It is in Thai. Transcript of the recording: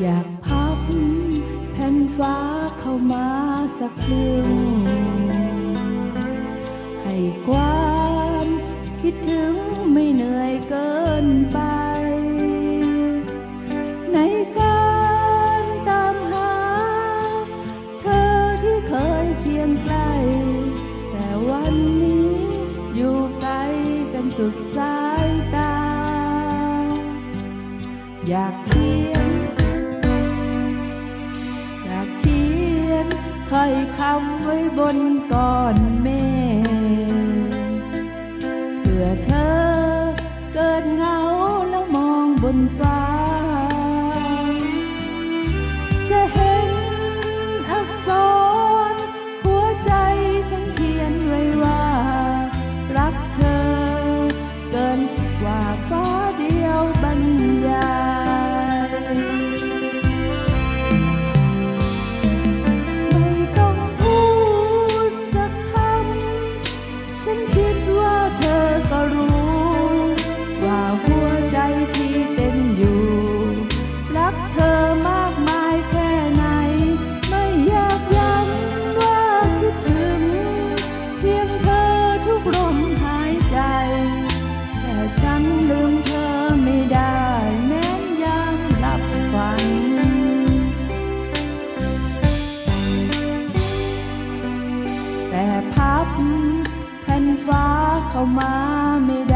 อยากพับแผ่นฟ้าเข้ามาสักครึ่งให้ความคิดถึงไม่เหนื่อยเกินไป ในการตามหา เธอที่เคยเคียงใกล้ แต่วันนี้อยู่ไกลกันสุดสายตา อยากเขียน ถ้อยคำไว้บนก่อนเมฆเพื่อเธอเกิดเหงาแล้วมองบนฟ้า ฉันลืมเธอไม่ได้แม้ยามหลับฝัน แต่พับแผ่นฟ้าเข้ามาไม่ได้